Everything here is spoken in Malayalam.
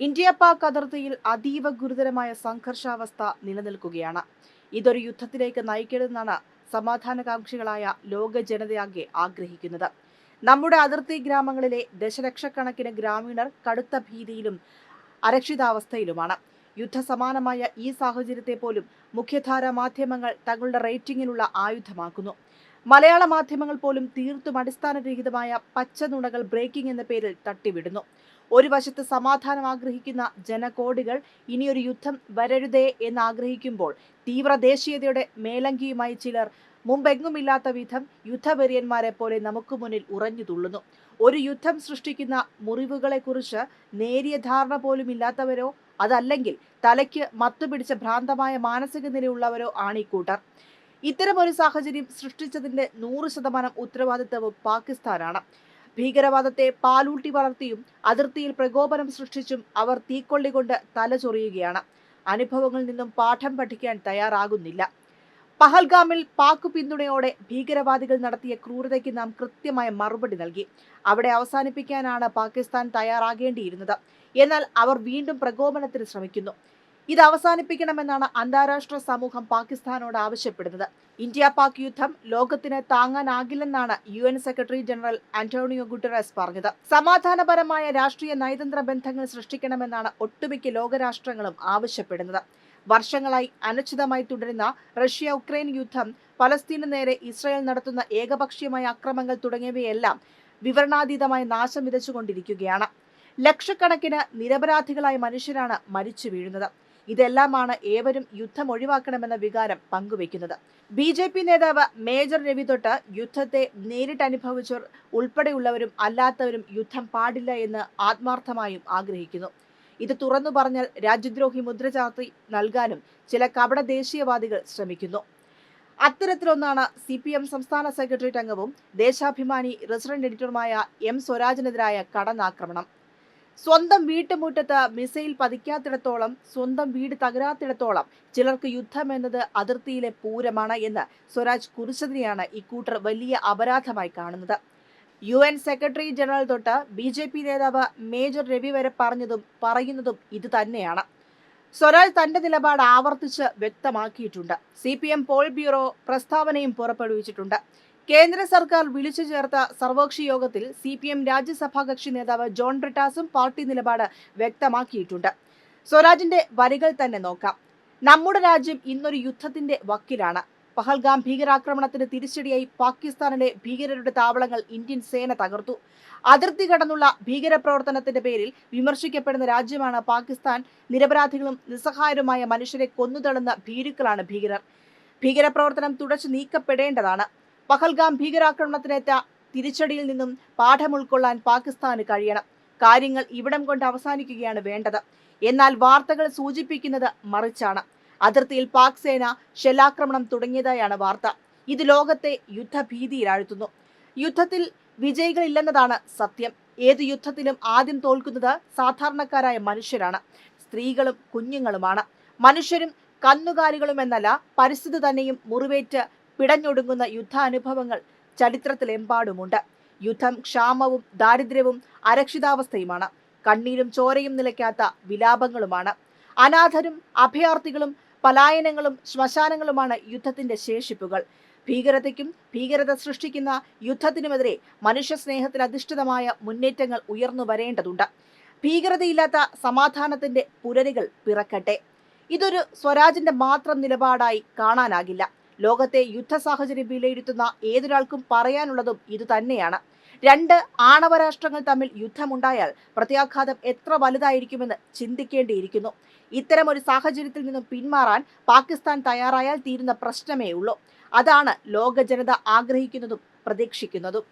ഇന്ത്യ പാക് അതിർത്തിയിൽ അതീവ ഗുരുതരമായ സംഘർഷാവസ്ഥ നിലനിൽക്കുകയാണ്. ഇതൊരു യുദ്ധത്തിലേക്ക് നയിക്കരുതെന്നാണ് സമാധാനകാംക്ഷികളായ ലോക ജനതയാകെ ആഗ്രഹിക്കുന്നത്. നമ്മുടെ അതിർത്തി ഗ്രാമങ്ങളിലെ ദശലക്ഷക്കണക്കിന് ഗ്രാമീണർ കടുത്ത ഭീതിയിലും അരക്ഷിതാവസ്ഥയിലുമാണ്. യുദ്ധസമാനമായ ഈ സാഹചര്യത്തെ പോലും മുഖ്യധാര മാധ്യമങ്ങൾ തങ്ങളുടെ റേറ്റിംഗിനുള്ള ആയുധമാക്കുന്നു. മലയാള മാധ്യമങ്ങൾ പോലും തീർത്തും അടിസ്ഥാനരഹിതമായ പച്ചനുണകൾ ബ്രേക്കിംഗ് എന്ന പേരിൽ തട്ടിവിടുന്നു. ഒരു വശത്ത് സമാധാനം ആഗ്രഹിക്കുന്ന ജനകോടികൾ ഇനിയൊരു യുദ്ധം വരരുതേ എന്ന് ആഗ്രഹിക്കുമ്പോൾ തീവ്ര ദേശീയതയുടെ മേലങ്കിയുമായി ചിലർ മുമ്പെങ്ങുമില്ലാത്ത വിധം യുദ്ധവെറിയന്മാരെ പോലെ നമുക്ക് മുന്നിൽ ഉറഞ്ഞു തുള്ളുന്നു. ഒരു യുദ്ധം സൃഷ്ടിക്കുന്ന മുറിവുകളെക്കുറിച്ച് നേരിയ ധാരണ പോലും ഇല്ലാത്തവരോ അതല്ലെങ്കിൽ തലയ്ക്ക് മത്തുപിടിച്ച ഭ്രാന്തമായ മാനസിക നിലയുള്ളവരോ ആണ് ഈ കൂട്ടർ. ഇത്തരം ഒരു സാഹചര്യം സൃഷ്ടിച്ചതിന്റെ നൂറ് ശതമാനം ഉത്തരവാദിത്തവും പാകിസ്ഥാനാണ്. ഭീകരവാദത്തെ പാലൂട്ടി വളർത്തിയും അതിർത്തിയിൽ പ്രകോപനം സൃഷ്ടിച്ചും അവർ തീക്കൊള്ളികൊണ്ട് തലചൊറിയുകയാണ് അനുഭവങ്ങളിൽ നിന്നും പാഠം പഠിക്കാൻ തയ്യാറാകുന്നില്ല. പഹൽഗാമിൽ പാക് പിന്തുണയോടെ ഭീകരവാദികൾ നടത്തിയ ക്രൂരതയ്ക്ക് നാം കൃത്യമായ മറുപടി നൽകി. അവിടെ അവസാനിപ്പിക്കാനാണ് പാകിസ്ഥാൻ തയ്യാറാകേണ്ടിയിരുന്നത്. എന്നാൽ അവർ വീണ്ടും പ്രകോപനത്തിന് ശ്രമിക്കുന്നു. ഇത് അവസാനിപ്പിക്കണമെന്നാണ് അന്താരാഷ്ട്ര സമൂഹം പാകിസ്ഥാനോട് ആവശ്യപ്പെടുന്നത്. ഇന്ത്യ പാക് യുദ്ധം ലോകത്തിന് താങ്ങാനാകില്ലെന്നാണ് U N secretary general Antonio Guterres പറഞ്ഞത്. സമാധാനപരമായ രാഷ്ട്രീയ നയതന്ത്ര ബന്ധങ്ങൾ സൃഷ്ടിക്കണമെന്നാണ് ഒട്ടുമിക്ക ലോകരാഷ്ട്രങ്ങളും ആവശ്യപ്പെടുന്നത്. വർഷങ്ങളായി അനിശ്ചിതമായി തുടരുന്ന റഷ്യ ഉക്രൈൻ യുദ്ധം പലസ്തീന് നേരെ ഇസ്രായേൽ നടത്തുന്ന ഏകപക്ഷീയമായ അക്രമങ്ങൾ തുടങ്ങിയവയെല്ലാം വിവരണാതീതമായി നാശം വിതച്ചുകൊണ്ടിരിക്കുകയാണ്. ലക്ഷക്കണക്കിന് നിരപരാധികളായ മനുഷ്യരാണ് മരിച്ചു വീഴുന്നത്. ഇതെല്ലാമാണ് ഏവരും യുദ്ധം ഒഴിവാക്കണമെന്ന വികാരം പങ്കുവെക്കുന്നത് ബി ജെ പി നേതാവ് മേജർ രവി തൊട്ട് യുദ്ധത്തെ നേരിട്ട് അനുഭവിച്ചവർ ഉൾപ്പെടെയുള്ളവരും അല്ലാത്തവരും യുദ്ധം പാടില്ല എന്ന് ആത്മാർത്ഥമായും ആഗ്രഹിക്കുന്നു. ഇത് തുറന്നു പറഞ്ഞാൽ രാജ്യദ്രോഹി മുദ്ര ചാർത്തി നൽകാനും ചില കപട ദേശീയവാദികൾ ശ്രമിക്കുന്നു. അത്തരത്തിലൊന്നാണ് സി പി എം സംസ്ഥാന സെക്രട്ടേറിയറ്റ് അംഗവും ദേശാഭിമാനി റെസിഡന്റ് എഡിറ്ററുമായ എം സ്വരാജിനെതിരായ കടന്നാക്രമണം. സ്വന്തം വീട്ടുമുറ്റത്ത് മിസൈൽ പതിക്കാത്തിടത്തോളം സ്വന്തം വീട് തകരാത്തിടത്തോളം ചിലർക്ക് യുദ്ധം എന്നത് അതിർത്തിയിലെ പൂരമാണ് എന്ന് സ്വരാജ് കുറിച്ചതിനെയാണ് ഇക്കൂട്ടർ വലിയ അപരാധമായി കാണുന്നത്. യു എൻ സെക്രട്ടറി ജനറൽ തൊട്ട് ബി നേതാവ് മേജർ രവി വരെ പറഞ്ഞതും പറയുന്നതും ഇത് തന്നെയാണ്. സ്വരാജ് തന്റെ നിലപാട് ആവർത്തിച്ച് വ്യക്തമാക്കിയിട്ടുണ്ട്. C P M politburo പ്രസ്താവനയും പുറപ്പെടുവിച്ചിട്ടുണ്ട്. കേന്ദ്ര സർക്കാർ വിളിച്ചു ചേർത്ത സർവകക്ഷി യോഗത്തിൽ സി പി എം രാജ്യസഭാ കക്ഷി നേതാവ് ജോൺ ബ്രിട്ടാസും പാർട്ടി നിലപാട് വ്യക്തമാക്കിയിട്ടുണ്ട്. സ്വരാജിന്റെ വരികൾ തന്നെ നോക്കാം. നമ്മുടെ രാജ്യം ഇന്നൊരു യുദ്ധത്തിന്റെ വക്കിലാണ്. പഹൽഗാം ഭീകരാക്രമണത്തിന് തിരിച്ചടിയായി പാകിസ്ഥാനിലെ ഭീകരരുടെ താവളങ്ങൾ ഇന്ത്യൻ സേന തകർത്തു. അതിർത്തി കടന്നുള്ള ഭീകരപ്രവർത്തനത്തിന്റെ പേരിൽ വിമർശിക്കപ്പെടുന്ന രാജ്യമാണ് പാകിസ്ഥാൻ. നിരപരാധികളും നിസ്സഹായരുമായ മനുഷ്യരെ കൊന്നുതള്ളുന്ന ഭീരുക്കളാണ് ഭീകരർ. ഭീകരപ്രവർത്തനം തുടച്ചു നീക്കപ്പെടേണ്ടതാണ്. പഹൽഗാം ഭീകരാക്രമണത്തിനേറ്റ തിരിച്ചടിയിൽ നിന്നും പാഠം ഉൾക്കൊള്ളാൻ പാകിസ്ഥാന് കഴിയണം. കാര്യങ്ങൾ ഇവിടം കൊണ്ട് അവസാനിക്കുകയാണ് വേണ്ടത്. എന്നാൽ വാർത്തകൾ സൂചിപ്പിക്കുന്നത് മറിച്ചാണ്. അതിർത്തിയിൽ പാക് സേന ഷെല്ലാക്രമണം തുടങ്ങിയതായാണ് വാർത്ത. ഇത് ലോകത്തെ യുദ്ധഭീതിയിലാഴ്ത്തുന്നു യുദ്ധത്തിൽ വിജയികളില്ലെന്നതാണ് സത്യം. ഏത് യുദ്ധത്തിലും ആദ്യം തോൽക്കുന്നത് സാധാരണക്കാരായ മനുഷ്യരാണ്. സ്ത്രീകളും കുഞ്ഞുങ്ങളുമാണ്. മനുഷ്യരും കന്നുകാലികളും എന്നല്ല പരിസ്ഥിതി തന്നെയും മുറിവേറ്റ് പിടഞ്ഞൊടുങ്ങുന്ന യുദ്ധാനുഭവങ്ങൾ ചരിത്രത്തിലെമ്പാടുമുണ്ട്. യുദ്ധം ക്ഷാമവും ദാരിദ്ര്യവും അരക്ഷിതാവസ്ഥയുമാണ്. കണ്ണീരും ചോരയും നിലയ്ക്കാത്ത വിലാപങ്ങളുമാണ്. അനാഥരും അഭയാർത്ഥികളും പലായനങ്ങളും ശ്മശാനങ്ങളുമാണ് യുദ്ധത്തിന്റെ ശേഷിപ്പുകൾ. ഭീകരതയ്ക്കും ഭീകരത സൃഷ്ടിക്കുന്ന യുദ്ധത്തിനുമെതിരെ മനുഷ്യ സ്നേഹത്തിൽ അധിഷ്ഠിതമായ മുന്നേറ്റങ്ങൾ ഉയർന്നു വരേണ്ടതുണ്ട്. ഭീകരതയില്ലാത്ത സമാധാനത്തിന്റെ പുരരികൾ പിറക്കട്ടെ. ഇതൊരു സ്വരാജിന്റെ മാത്രം നിലപാടായി കാണാനാകില്ല. ലോകത്തെ യുദ്ധ സാഹചര്യം വിലയിരുത്തുന്ന ഏതൊരാൾക്കും പറയാനുള്ളതും ഇതുതന്നെയാണ്. രണ്ട് ആണവ രാഷ്ട്രങ്ങൾ തമ്മിൽ യുദ്ധമുണ്ടായാൽ പ്രത്യാഘാതം എത്ര വലുതായിരിക്കുമെന്ന് ചിന്തിക്കേണ്ടിയിരിക്കുന്നു. ഇത്തരം ഒരു സാഹചര്യത്തിൽ നിന്നും പിന്മാറാൻ പാകിസ്ഥാൻ തയ്യാറായാൽ തീരുന്ന പ്രശ്നമേ ഉള്ളൂ അതാണ് ലോക ജനത ആഗ്രഹിക്കുന്നതും പ്രതീക്ഷിക്കുന്നതും.